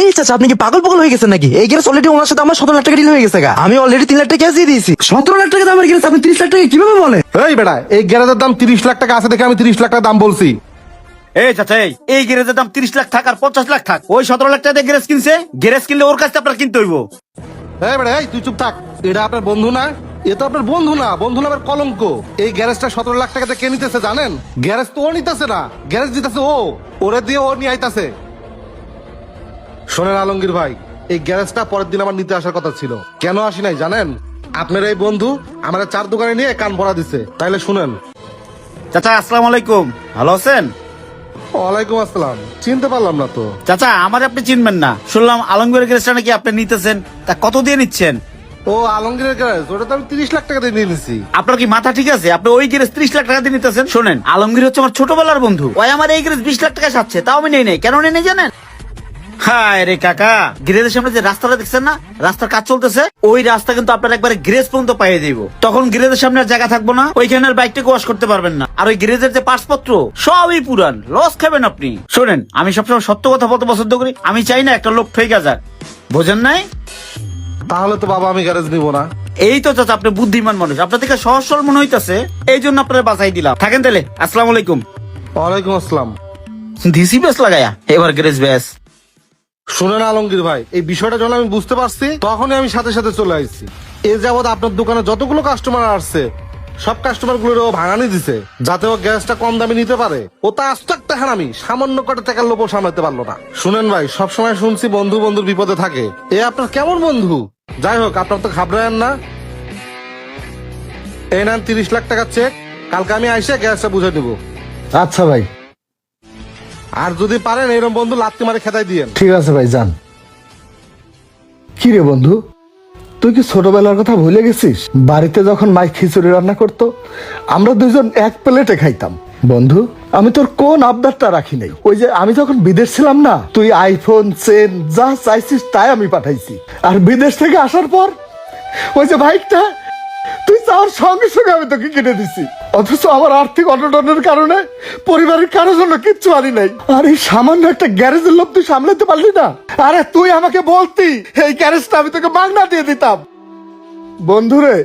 এই চাচা আপনি কি পাগল পাগল হয়ে গেছেন নাকি? এই গ্যারেজ অলরেডি ওনার সাথে আমার সতেরো লাখ টাকা ডিল হয়ে গেছে গা। আমি অলরেডি তিন লাখ টাকা ক্যাশ দিয়ে দিয়েছি। সতেরো লাখ টাকা দামের গ্যারেজ আপনি তিরিশ লাখ টাকা কীভাবে বলে এই বেটা এই গ্যারেজের দাম তিরিশ লাখ টাকা আছে দেখে আমি তিরিশ লাখ টাকা দাম বলছি। এই চাচা এই এই গ্যারেজের দাম তিরিশ লাখ থাক আর পঞ্চাশ লাখ থাক। ওই সতেরো লাখ টাকা গ্যারেজ কিনছে? গ্যারেজ কিনলে ওর কাছে আপনার কিনতে হইব। এই বেটা এই তুই চুপ থাক। এটা আপনার বন্ধু না এ তো আপনার বন্ধু না। বন্ধু নামের কলঙ্ক। এই গ্যারেজটা সতেরো লাখ টাকাতে কে নিতেছে জানেন? গ্যারেজ তো ও নিতেছে না গ্যারেজ দিতেছে ও। ওরে দিয়ে ও নিয়ে আইতাছে। শোনেন আলমগীর ভাই এই গ্যারেজটা পরের দিন আমার নিতে আসার কথা ছিল। কেন আসি নাই জানেন? আপনার এই বন্ধু আমার চার দোকানে নিয়ে কান ভরা দিছে। তাইলে শুনেন। চাচা আসসালাম আলাইকুম। ভালো আছেন? ওয়ালাইকুম আসসালাম। চিনতে পারলাম না তো। চাচা আমার আপনি চিনবেন না। শুনলাম আলমগীর গ্যারেজটা নাকি আপনি নিতেছেন। তা কত দিয়ে নিচ্ছেন? ও আলমগীরের গ্যারেজ। ওটা তো আমি তিরিশ লাখ টাকা দিয়ে নিয়ে নিছি। আপনার কি মাথা ঠিক আছে? আপনি ওই গ্যারেজ ত্রিশ লাখ টাকা দিয়ে নিতেছেন? শোনেন আলমগীর হচ্ছে আমার ছোটবেলার বন্ধু। ওই আমার এই গ্যারেজ বিশ লাখ টাকা সাচ্ছে তাও আমি নেই নাই। কেন নেই জানেন? হায় রে কাকা গ্যারেজের সামনে যে রাস্তাটা দেখছেন না? রাস্তার কাজ চলতেছে ওই রাস্তা কিন্তু আপনার একবারে গ্যারেজ পর্যন্ত পাইয়ে দিব। তখন গ্যারেজের সামনে জায়গা থাকব না ওইখানে আর বাইকটাকে ওয়াশ করতে পারবেন না। আর ওই গ্যারেজের যে পাসপত্র সবই পুরান লস খাবেন আপনি। শোনেন আমি সবসময় সত্য কথা বলতে পছন্দ করি আমি চাই না একটা লোক ঠেকে যাক। বোঝেন নাই? তাহলে তো বাবা আমি গ্যারেজ নিব না। এই তো চাচা আপনি বুদ্ধিমান মানুষ। আপনার থেকে সহজ সরল মনে হইতাছে এই জন্য আপনার বাঁচাই দিলাম। থাকেন তাহলে আসসালামু আলাইকুম। ওয়ালাইকুম আসসালাম। দিসি বেস লাগায়া এবার গ্যারেজ ব্যাস। শুনেন আলমগীর ভাই, এই বিষয়টা যখন আমি বুঝতে পারছি, তখনই আমি সাথে সাথে চলে আসছি। এ যাবৎ আপনার দোকানে যতগুলো কাস্টমার আসছে, সব কাস্টমারগুলো ও ভাঙানি দিছে, যাতে ও গ্যাসটা কম দামে নিতে পারে। ও তা আস্ত একটা হারামি সামান্য কটা টাকার লোভ সামলাতে পারল না। শুনেন ভাই, সবসময় শুনছি বন্ধু বন্ধুর বিপদে থাকে। এ আপনার কেমন বন্ধু? যাই হোক, আপনার তো ঘাবড়ায়েন না। এই নেন তিরিশ লাখ টাকার চেক কালকে আমি আইসে গ্যাসটা বুঝে নিব। আচ্ছা ভাই। আর যদি পারেন এরকম বন্ধু লাত্তি মারে খেতাই দিয়েন। ঠিক আছে ভাই যান কি রে বন্ধু, তুই কি ছোটবেলার কথা ভুলে গেছিস? বাড়িতে যখন মাই খিচুড়ি রান্না করতো, আমরা দুজন এক প্লেটে খাইতাম। বন্ধু, আমি তোর কোন আবদারটা রাখি নাই। ওই যে আমি যখন বিদেশ ছিলাম না, তুই আইফোন চেন যা চাইছিস তাই আমি পাঠাইছি। আর বিদেশ থেকে আসার পর, ওই যে বাইকটা, তুই চাওয়ার সঙ্গে সঙ্গে আমি তোকে কিনে দিছি। অথচ আমার আর্থিক অনটনের কারণে পরিবারের কারোর জন্য কিচ্ছু আনি নাই। আর এই সামান্য একটা গ্যারেজের লোক তুই সামলাতে পারলি না? আরে তুই আমাকে বলতি, এই গ্যারেজটা আমি তোকে মাগনা দিয়ে দিতাম। বন্ধুরে,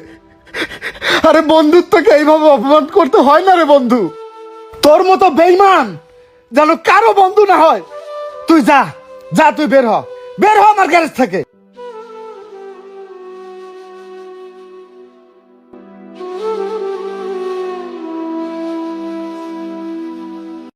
আরে বন্ধুত্বকে এইভাবে অপমান করতে হয় না রে বন্ধু। তোর মতো বেইমান যেন কারও বন্ধু না হয়। তুই যা যা, তুই বের হ। বের হ আমার গ্যারেজ থেকে।